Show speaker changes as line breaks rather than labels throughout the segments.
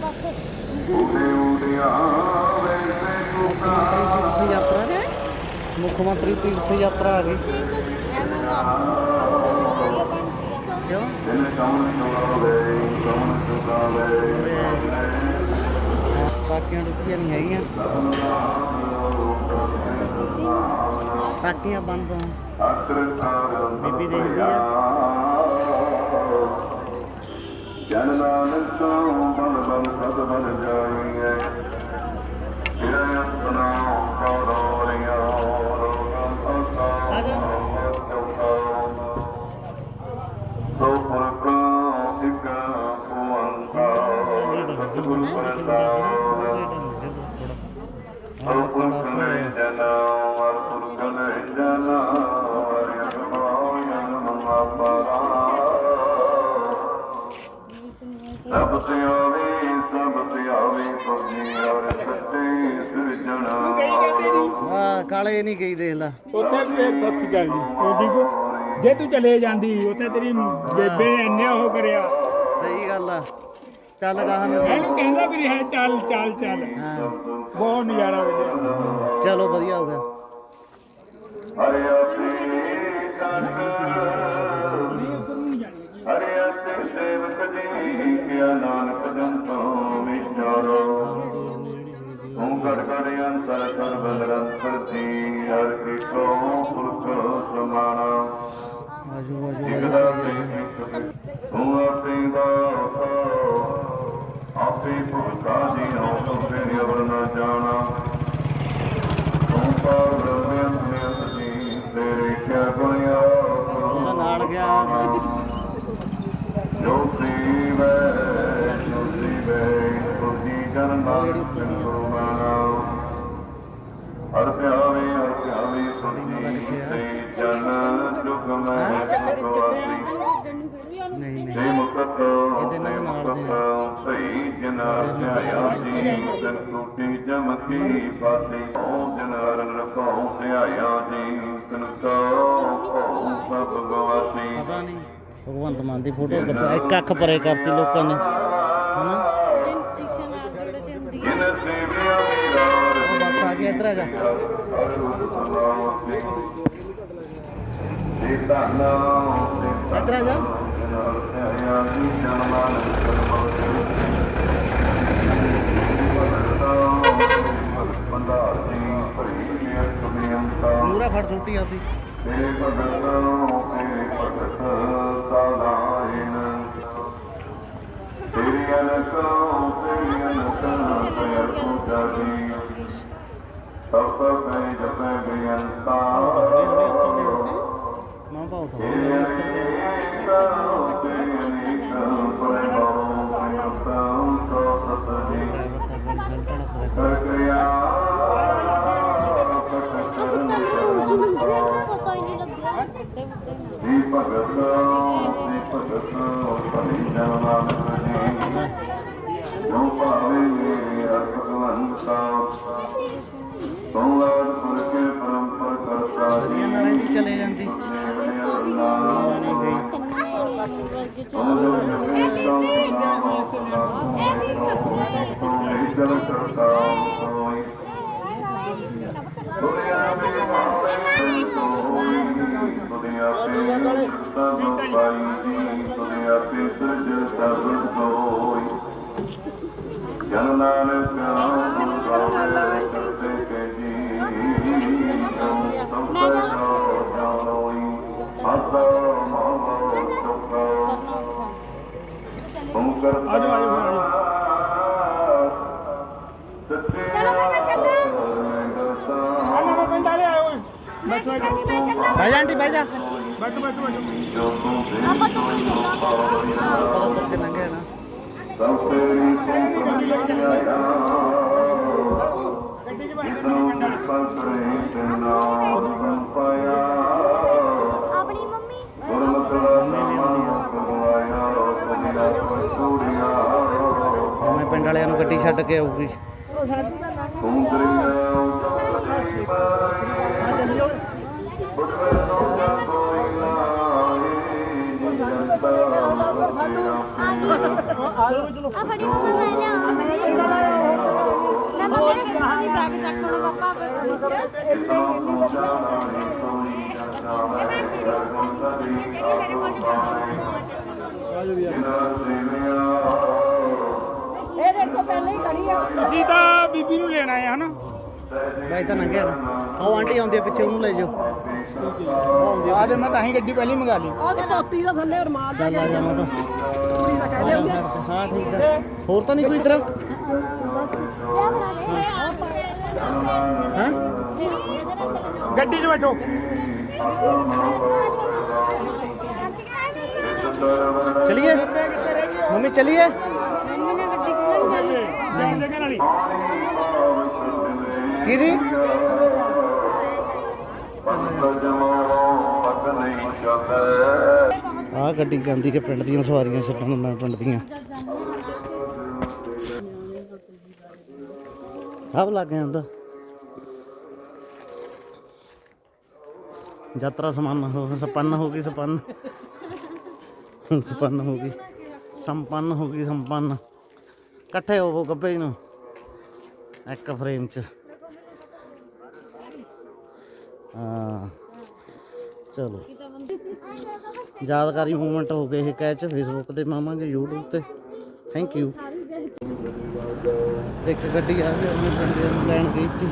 ਬਸ
ਤੀਰਥ ਯਾਤਰਾ ਮੁੱਖ ਮੰਤਰੀ ਤੀਰਥ ਯਾਤਰਾ ਆ ਗਈ ਕਿਉਂ ਬਾਕੀਆਂ ਡੁੱਕੀਆਂ ਨਹੀਂ ਹੈਗੀਆਂ ਬਾਕੀਆਂ ਬੰਦ ਬੀਬੀ ਦੇਖਦੀ ਆ
ਜਨ ਨਾਨਕ ਬਲ ਬਲ ਸਦ ਬਲ ਜਾਈਏ ਤੇਰਾ ਆਪਣਾ ਕਰੋੜਿਆ ਰੋਗਾਂ ਸੋ ਫ਼ਰਕ ਇੱਕ ਓੰਕਾਰ ਸਤਿਗੁਰ ਪ੍ਰਸਾਦ ਸੋ ਪੁਰਖ ਜਨਾ ਤੇ ਆਵੇ ਸਭ ਤੇ ਆਵੇ ਕੋਈ ਔਰ ਸੱਚੇ ਸਿਰਜਣਾ।
ਆ ਕਾਲੇ ਨਹੀਂ ਗਈ ਦੇਖ ਲੈ।
ਉੱਥੇ ਫੇਰ ਸੱਚ ਗੱਲ ਜੀ ਉਹ ਠੀਕ ਹੋ? ਜੇ ਤੂੰ ਚਲੇ ਜਾਂਦੀ ਉੱਥੇ ਤੇਰੀ ਬੇਬੇ ਨੇ ਇੰਨੇ ਉਹ ਕਰਿਆ।
ਸਹੀ ਗੱਲ ਆ। ਚੱਲ ਗਾਹਾਂ ਨੂੰ।
ਇਹਨੂੰ ਕਹਿੰਦਾ ਵੀ ਰਿਹਾ ਚੱਲ ਚੱਲ ਚੱਲ।
ਹਾਂ।
ਬਹੁਤ ਨਜ਼ਾਰਾ ਵਧੀਆ
ਚਲੋ ਵਧੀਆ ਹੋ ਗਿਆ।
ਹਰਿ ਪੁਰਖ ਸਮਾਨਾ
ਆਜੂ ਆਜੂ
ਜਿਗਦਾ ਤੂੰ ਆਪੇ ਦਾਤਾ ਆਪੇ ਪੁਰਖਾ ਜੀ ਹੋ ਤੂੰ ਤੇਰੀ ਅਵਰ ਨਾ ਜਾਣਾ ਤੂੰ ਪਾਰ ਬ੍ਰਹਮ ਨਿਯੰਤ ਤੇਰੇ
ਨਹੀਂ ਨਹੀਂ।
ਤੇ ਮੁਕਤ ਤੇ ਮੁਕਤ ਸਹੀ ਜਨ ਧਿਆਇਆ ਜੀ ਜਨ ਟੂਟੀ ਜਮ ਕੀ ਫਾਸੀ ਓ ਜਨ ਹਰਨ ਰਖਾਉ ਧਿਆਇਆ ਜੀ ਤਨ ਕੋ ਸਭ ਗਵਾਸੀ
ਪਤਾ ਨਹੀਂ ਭਗਵੰਤ ਮਾਨ ਦੀ ਫੋਟੋ ਇੱਕ ਅੱਖ ਪਰੇ ਕਰਤੀ ਲੋਕਾਂ ਨੇ। ਹਨਾ?
ਦਿਨ ਸ਼ੀਸ਼ੇ ਨਾਲ ਜੁੜੇ ਤੇ ਹੁੰਦੀ ਹੈ
ਜਿਨ ਸੇਵਿਆ
ਉਹ ਬਸ ਆ ਗਿਆ ਇੱਧਰ ਆ ਜਾ। ਇੱਧਰ ਆ ਜਾ। ਪੂਰਾ ਫੜ ਛੁੱਟੀ ਆਉਂਦੀ
ਤੇਰੇ ਭਗਤ ਤੇਰੇ ਭਗਤ ਸਾਧਾਇਨ। ਤੇਰੀ ਜੀ ਜੋ ਮੇਰੇ ਭਗਵੰਤਾ ਤੂੰ ਆਦ ਪੁਰ ਕੇ ਪਰੰਪਰ ਕਰਤਾ ਜੀ
ਇਹ ਨਾ ਰਹਿੰਦੀ ਚਲੇ ਜਾਂਦੀ
ਦੇਖੋ ਵੀ ਗਾਣੇ ਨੇ
ਦੁਨੀਆ ਤੇ ਸਭ ਪਾਈ ਜੀ ਦੁਨੀਆ ਤੇ ਸਜ ਸਭ ਹੋਈ ਜਨ ਨਾਨਕ ਨਾਮ ਗਾਵੇ ਕਰਤੇ ਕੇ ਜੀ ਸੰਪੈ ਜੋ ਜਾਣੋਈ ਹੱਥ ਮਾਨੋ ਚੁੱਕਾ ਤੁਮ ਕਰਤਾ। ਸੱਚੇ
ਚਲੋ ਬਾਬਾ, ਚੱਲੋ।
ਆ ਮਾਮਾ ਪਿੰਡ ਵਾਲੇ ਆਏ ਓਏ ਬੈਠੋ ਬੈਠੋ
ਬਹਿ ਜਾ ਆਂਟੀ ਬਹਿ ਜਾ
ਬੈਠੋ ਬੈਠੋ
ਕੇ ਲੰਘਿਆ ਨਾ
ਸਭ ਤੇਰੀ ਤੂੰ ਪ੍ਰਮਿਆਇਆ
ਗੱਡੀ
ਆ ਜਾਓ ਚਲੋ ਆ
ਬੜੀ ਮਮਾ
ਮੈਂ ਲਿਆ ਮੈਂ
ਤਾਂ
ਮੇਰੇ ਸਾਰੇ ਬੈਗ ਚੱਕ ਲਉਣਾ ਪਾਪਾ
ਇਹ ਦੇਖੋ ਪਹਿਲੇ ਹੀ ਖੜੀ ਆ।
ਤੁਸੀਂ ਤਾਂ ਬੀਬੀ ਨੂੰ ਲੈਣਾ ਹੈ ਹਨਾ?
ਮੈਂ ਤਾਂ ਨੰਗਿਆ ਨਾ। ਉਹ ਆਂਟੀ ਆਉਂਦੀ ਆ ਪਿੱਛੇ ਉਹਨੂੰ ਲੈ ਜਾਓ।
ਆ ਦੇ ਮੈਂ ਤਾਂ ਹੀ ਗੱਡੀ ਪਹਿਲੀ ਮੰਗਾ ਲਈ।
ਉਹ ਤੇ ਪੋਤੀ ਦਾ ਥੱਲੇ ਰਮਾਲ
ਚੱਲ ਆ ਜਾ ਮਾਤਾ
ਕੁੜੀ ਦਾ ਕਹਿ ਦਿਓ
ਹਾਂ ਠੀਕ ਆ ਹੋਰ ਤਾਂ ਨਹੀਂ ਕੋਈ ਤਰ੍ਹਾਂ ਹਾਂ?
ਗੱਡੀ 'ਚ ਬੈਠੋ।
ਚਲਿਏ?
ਬੇਬੇ ਕਿੱਥੇ ਰਹਿ
ਆ ਗੱਡੀ ਜਾਂਦੀ ਕਿ ਪਿੰਡ ਦੀਆਂ ਸਵਾਰੀਆਂ ਛੱਡਣ ਮੈਂ ਪਿੰਡ ਦੀਆਂ। ਆਪ ਲੱਗ ਗਿਆ ਯਾਤਰਾ ਸਮਾਨ ਹੋ ਸੰਪੰਨ ਹੋ ਗਈ, ਸੰਪੰਨ। ਸੰਪੰਨ ਹੋ ਗਈ। ਸੰਪੰਨ ਹੋ ਗਈ, ਸੰਪੰਨ। ਇਕੱਠੇ ਹੋਵੋ ਗੱਬੇ ਨੂੰ। ਇੱਕ ਫਰੇਮ 'ਚ। ਹਾਂ। ਚਲੋ। ਯਾਦਗਾਰੀ ਮੂਮੈਂਟ ਹੋ ਗਏ ਇਹ ਕੈਚ ਫੇਸਬੁੱਕ ਤੇ ਮਾਵਾਂਗੇ YouTube ਤੇ। ਥੈਂਕ ਯੂ ਇੱਕ ਗੱਡੀ ਆ ਗਈ, ਉਹਨੇ ਬੰਦੇ ਨੂੰ ਲੈਣ ਗਈ ਸੀ।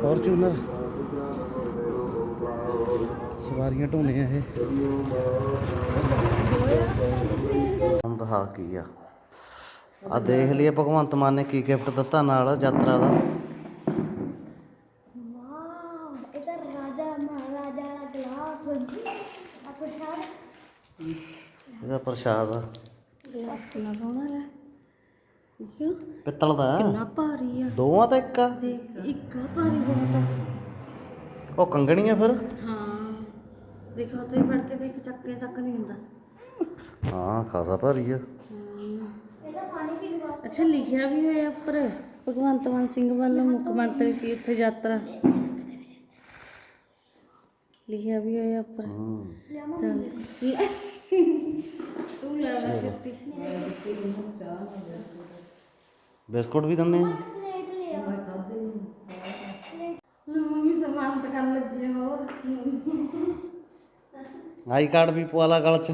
ਫੋਰਚੂਨਰ ਸਵਾਰੀਆਂ ਢੋਨੇ ਆ ਇਹ ਹੁਣ ਕੀ ਆ। ਆ ਦੇਖ ਲਈਏ, ਭਗਵੰਤ ਮਾਨ ਨੇ ਕੀ ਗਿਫਟ ਦਿੱਤਾ ਨਾਲ ਯਾਤਰਾ ਦਾ
ਇਹਦਾ ਰਾਜਾ ਮਹਾਰਾਜਾ ਦਾ ਗਲਾਸ ਆ ਪ੍ਰਸ਼ਾਦ
ਇਹਦਾ ਪ੍ਰਸ਼ਾਦ ਆ?
ਗਲਾਸ ਕਿੰਨਾ ਸੋਹਣਾ ਹੈ ਦੇਖਿਓ।
ਪਿੱਤਲ ਦਾ।
ਕਿੰਨਾ ਭਾਰੀ ਆ।
ਦੋਵਾਂ ਤਾਂ ਇੱਕ ਆ?
ਦੇਖ ਇੱਕ ਆ ਭਾਰੀ ਬਹੁਤ ਆ।
ਉਹ ਕੰਗਣੀ ਆ ਫਿਰ?
ਹਾਂ। ਦੇਖੋ ਤੇ ਫੜ ਕੇ ਦੇਖ ਚੱਕੇ ਚੱਕ ਨਹੀਂ ਹੁੰਦਾ।
ਹਾਂ ਖਾਸਾ ਭਾਰੀ ਆ।
ਇਹਦਾ ਪਾਣੀ ਪੀਣ ਵਾਸਤੇ
ਅੱਛਾ ਲਿਖਿਆ ਵੀ ਹੋਇਆ ਉੱਪਰ। ਭਗਵੰਤ ਮਾਨ ਸਿੰਘ ਵੱਲੋਂ ਮੁੱਖ ਮੰਤਰੀ ਤੀਰਥ ਯਾਤਰਾ। ਲਿਖਿਆ ਵੀ ਹੋਇਆ ਉੱਪਰ। ਚੱਲ। ਤੂੰ ਲੈ ਲੈ ਛੇਤੀ।
ਬਿਸਕੁਟ ਵੀ ਦਿੰਦੇ ਆ?
ਪਲੇਟ ਲਿਆ
ਮੰਮੀ ਸਮਾਨ ਤਾਂ ਕਰਨ ਲੱਗੀ ਆ ਹੋਰ।
ਆਈ ਕਾਰਡ ਵੀ ਪਵਾ ਲਾ ਗਲ ਚ।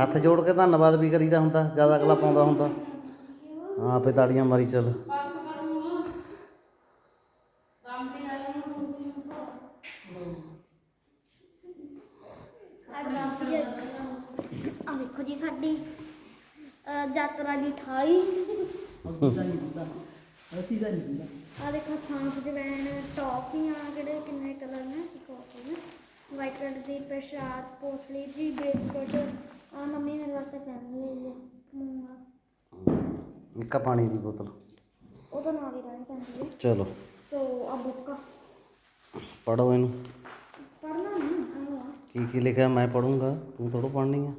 ਹੱਥ ਜੋੜ ਕੇ ਧੰਨਵਾਦ ਵੀ ਕਰੀਦਾ ਹੁੰਦਾ ਜ਼ਿਆਦਾ ਅਗਲਾ ਪਾਉਂਦਾ ਹੁੰਦਾ। ਹਾਂ ਆਪੇ ਤਾੜੀਆਂ ਮਾਰੀ ਚੱਲ।
ਆ। ਦੇਖੋ ਜੀ ਸਾਡੀ ਅਹ, ਯਾਤਰਾ ਦੀ ਥਾਲੀ ਆ ਦੇਖੋ ਸਾਂਪ ਦੇ ਬੈਣ ਟੌਫੀਆਂ ਕਿਹੜੇ ਕਿੰਨੇ ਕਲਰ ਨੇ ਇੱਕ ਹੋਰ ਨੇ ਵਾਈਟ ਕਲਰ ਦੀ ਪ੍ਰਸ਼ਾਦ ਪੋਟਲੀ ਜੀ ਬਿਸਕੁਟ। ਆ ਮੰਮੀ ਨੇ ਵਾਸਤੇ ਪੈਨ ਲਈ ਹੈ
ਇੱਕ ਪਾਣੀ ਦੀ ਬੋਤਲ।
ਉਹ ਤਾਂ ਨਾਲ ਹੀ ਰਹਿਣੀ ਪੈਂਦੀ ਹੈ।
ਚਲੋ।
ਸੋ ਆ ਬੁੱਕ
ਪੜੋ ਇਹਨੂੰ।
ਪੜਨਾ ਨਾ ਆਇਆ
ਕੀ ਕੀ ਲਿਖਿਆ ਮੈਂ ਪੜੂੰਗਾ ਤੂੰ ਥੋੜੋ ਪੜਨੀ ਆ।